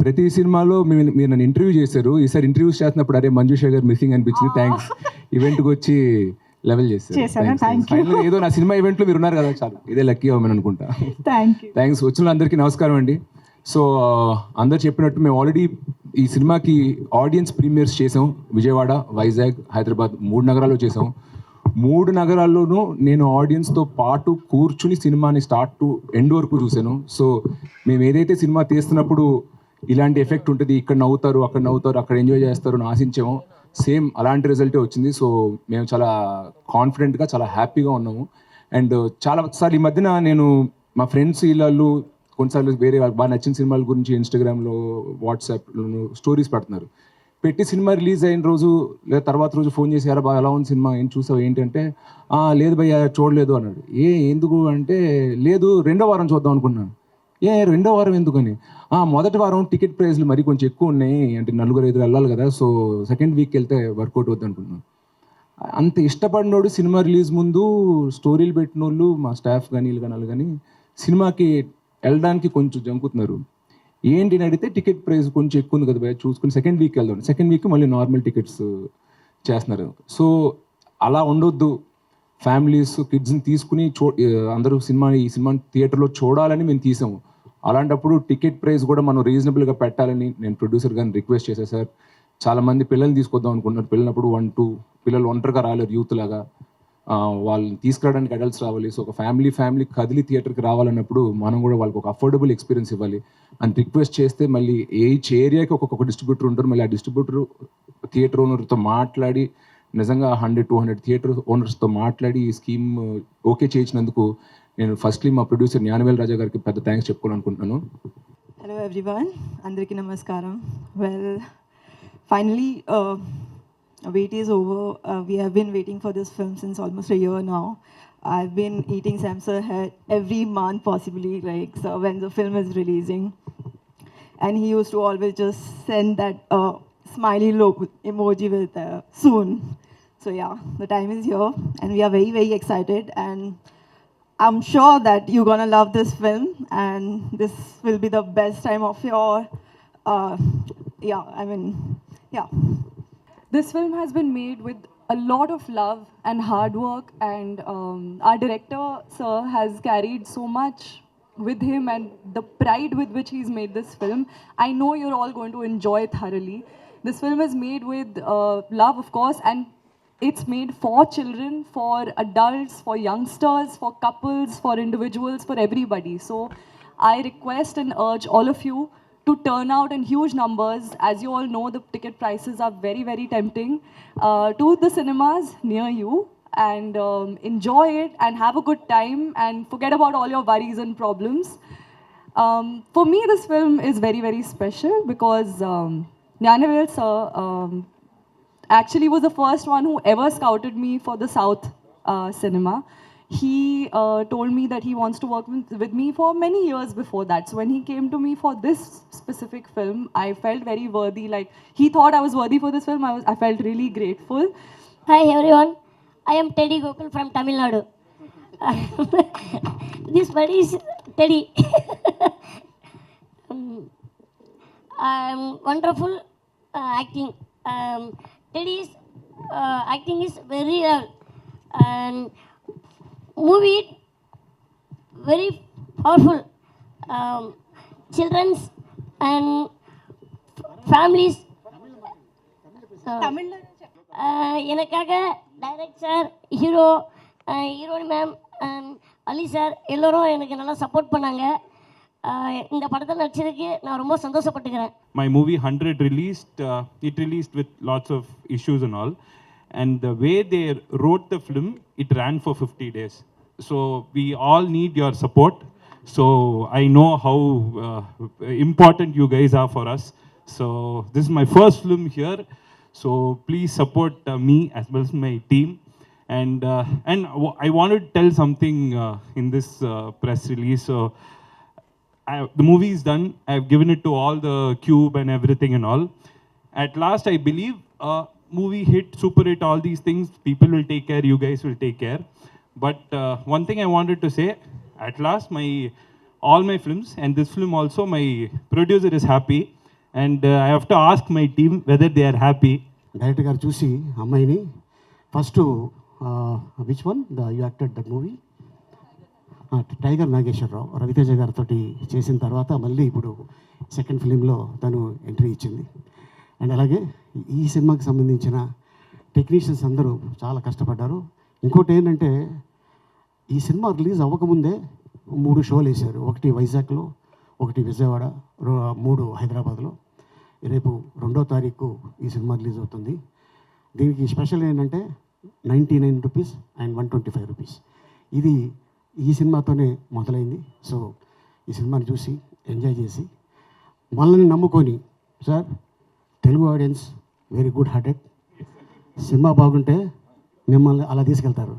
ప్రతి సినిమాలో మీరు నన్ను ఇంటర్వ్యూ చేశారు. ఈసారి ఇంటర్వ్యూస్ చేస్తున్నప్పుడు అరే మంజుషా గారు మిస్సింగ్ అనిపించింది. థ్యాంక్స్ ఈవెంట్కి వచ్చి లెవెల్ చేశారు. Finally ఏదో నా సినిమా ఈవెంట్లో మీరు ఉన్నారు కదా చాలు. ఇదే లక్కీ అవ్వమని అనుకుంటా. థ్యాంక్స్ వచ్చిన అందరికీ నమస్కారం అండి. సో అందరు చెప్పినట్టు మేము ఆల్రెడీ ఈ సినిమాకి ఆడియన్స్ ప్రీమియర్స్ చేసాం. విజయవాడ వైజాగ్ హైదరాబాద్ మూడు నగరాల్లో చేసాం. మూడు నగరాల్లోనూ నేను ఆడియన్స్తో పాటు కూర్చుని సినిమాని స్టార్ట్ టు ఎండ్ వరకు చూశాను. సో మేము ఏదైతే సినిమా తీస్తున్నప్పుడు ఇలాంటి ఎఫెక్ట్ ఉంటుంది ఇక్కడ నవ్వుతారు అక్కడ నవ్వుతారు అక్కడ ఎంజాయ్ చేస్తారు అని ఆశించాము. సేమ్ అలాంటి రిజల్టే వచ్చింది. సో మేము చాలా కాన్ఫిడెంట్గా చాలా హ్యాపీగా ఉన్నాము. అండ్ చాలా సార్లు ఈ మధ్యన నేను మా ఫ్రెండ్స్ వీళ్ళు కొన్నిసార్లు వేరే వాళ్ళకి బాగా నచ్చిన సినిమాల గురించి ఇన్స్టాగ్రామ్లో వాట్సాప్లో స్టోరీస్ పెడుతున్నారు. పెట్టి సినిమా రిలీజ్ అయిన రోజు లేదా తర్వాత రోజు ఫోన్ చేసి "అరే బాగా ఎలా ఉంది సినిమా? ఏం చూసావు? ఏంటంటే లేదు భయ్య చూడలేదు అన్నాడు. ఏ ఎందుకు? అంటే లేదు రెండో వారం చూద్దాం అనుకున్నాను. ఏ రెండో వారం ఎందుకని? "ఆ, మొదటి వారం టికెట్ ప్రైస్లు మరి కొంచెం ఎక్కువ ఉన్నాయి అంటే నలుగురు ఐదు వెళ్ళాలి కదా సో సెకండ్ వీక్ వెళ్తే వర్కౌట్ అవుద్ది అనుకున్నాను అంత ఇష్టపడినోడు సినిమా రిలీజ్ ముందు స్టోరీలు పెట్టిన వాళ్ళు మా స్టాఫ్ కానీ వీళ్ళు కానీ వాళ్ళు కానీ సినిమాకి వెళ్ళడానికి కొంచెం జంకుతున్నారు. ఏంటి అని అడిగితే టికెట్ ప్రైస్ కొంచెం ఎక్కువ ఉంది కదా చూసుకుని సెకండ్ వీక్ వెళ్దాం. సెకండ్ వీక్ మళ్ళీ నార్మల్ టికెట్స్ చేస్తున్నారు. సో అలా ఉండొద్దు. ఫ్యామిలీస్ కిడ్స్ని తీసుకుని చూ అందరూ సినిమా ఈ సినిమా థియేటర్లో చూడాలని మేము తీసాము. అలాంటప్పుడు టికెట్ ప్రైస్ కూడా మనం రీజనబుల్గా పెట్టాలని నేను ప్రొడ్యూసర్ గారిని రిక్వెస్ట్ చేశాను సార్. చాలామంది పిల్లల్ని తీసుకొద్దాం అనుకుంటున్నారు. పిల్లలప్పుడు వన్ టూ పిల్లలు ఒంటరిగా రాలేరు యూత్ లాగా. వాళ్ళని తీసుకురావడానికి అడల్ట్స్ రావాలి. సో ఒక ఫ్యామిలీ ఫ్యామిలీ కదిలి థియేటర్కి రావాలన్నప్పుడు మనం కూడా వాళ్ళకి ఒక అఫోర్డబుల్ ఎక్స్పీరియన్స్ ఇవ్వాలి. అని రిక్వెస్ట్ చేస్తే మళ్ళీ ఏ ఏరియాకి ఒక్కొక్క డిస్ట్రిబ్యూటర్ ఉంటారు మళ్ళీ ఆ డిస్ట్రిబ్యూటర్ థియేటర్ ఓనర్తో మాట్లాడి నిజంగా హండ్రెడ్ టూ హండ్రెడ్ థియేటర్ ఓనర్స్తో మాట్లాడి ఈ స్కీమ్ ఓకే చేయించినందుకు నేను ఫస్ట్లీ మా ప్రొడ్యూసర్ జ్ఞానవేల్ రాజా గారికి పెద్ద thanks చెప్పుకోవాలనుకుంటున్నాను Hello everyone, Andarki Namaskaram. Well, finally, uh, wait is over. Uh, we have been waiting for this film since almost a year now. I've been eating Samsar head every month possibly, like so when the film is releasing. And he used to always just send that uh, smiley lo- emoji with uh, soon. So yeah, the time is here and we are very, very excited and I'm sure that you're gonna love this film, and this will be the best time of your, uh, yeah. I mean, yeah. This film has been made with a lot of love and hard work, and um, our director, sir, has carried so much with him and the pride with which he's made this film. I know you're all going to enjoy thoroughly. This film is made with uh, love, of course, and it's made for children, for adults, for youngsters, for couples, for individuals, for everybody. So I request and urge all of you to turn out in huge numbers. As you all know, the ticket prices are very, very tempting. Uh, to the cinemas near you and um, enjoy it and have a good time and forget about all your worries and problems. Um, for me, this film is very, very special because um, Jnanavel sir um, actually was the first one who ever scouted me for the South uh, cinema. He uh, told me that he wants to work with, me for many years before that. So when he came to me for this specific film, I felt very worthy. Like he thought I was worthy for this film. I was. I felt really grateful. Hi everyone, I am Teddy Gokul from Tamil Nadu. this buddy is Teddy. um, um, wonderful uh, acting. Um, Teddy's uh, acting is very well. And movie very powerful. Um, children's and families. Uh, ah எனக்காக director hero heroine ma'am Ali sir எல்லோரும் எனக்கு நல்லா support பண்ணாங்க ஆஹ் இந்த படத்தில் நடிச்சதுக்கு நான் ரொம்ப சந்தோஷப்பட்டுக்கிறேன் my movie 100 released uh, it released with lots of issues and all and the way they wrote the film it ran for 50 days so we all need your support so i know how uh, important you guys are for us so this is my first film here so please support uh, me as well as my team and uh, and w- i wanted to tell I, the movie is done. I've given it to all the cube and everything and all. At last, I believe uh, movie hit, super hit, all these things. People will take care. You guys will take care. But uh, one thing I wanted to say, at last, my all my films and this film also, my producer is happy. and uh, I have to ask my team whether they are happy. Director గారు చూసి అమ్మాయిని first which one the you acted that movie Tiger Nageswararao Raviteja గారితో చేసిన తర్వాత మళ్ళీ ఇప్పుడు second ఫిలింలో తను ఎంట్రీ ఇచ్చింది. అండ్ అలాగే ఈ సినిమాకి సంబంధించిన టెక్నీషియన్స్ అందరూ చాలా కష్టపడ్డారు. ఇంకోటి ఏంటంటే ఈ సినిమా రిలీజ్ అవ్వకముందే మూడు షోలు వేశారు. ఒకటి వైజాగ్లో ఒకటి విజయవాడ మూడు హైదరాబాద్లో. రేపు రెండో తారీఖు ఈ సినిమా రిలీజ్ అవుతుంది. దీనికి స్పెషల్ ఏంటంటే ninety nine rupees and one twenty five rupees. ఇది ఈ సినిమాతోనే మొదలైంది. సో ఈ సినిమాని చూసి ఎంజాయ్ చేసి మనల్ని నమ్ముకొని sir Telugu audience very good hearted cinema బాగుంటే మిమ్మల్ని అలా తీసుకెళ్తారు.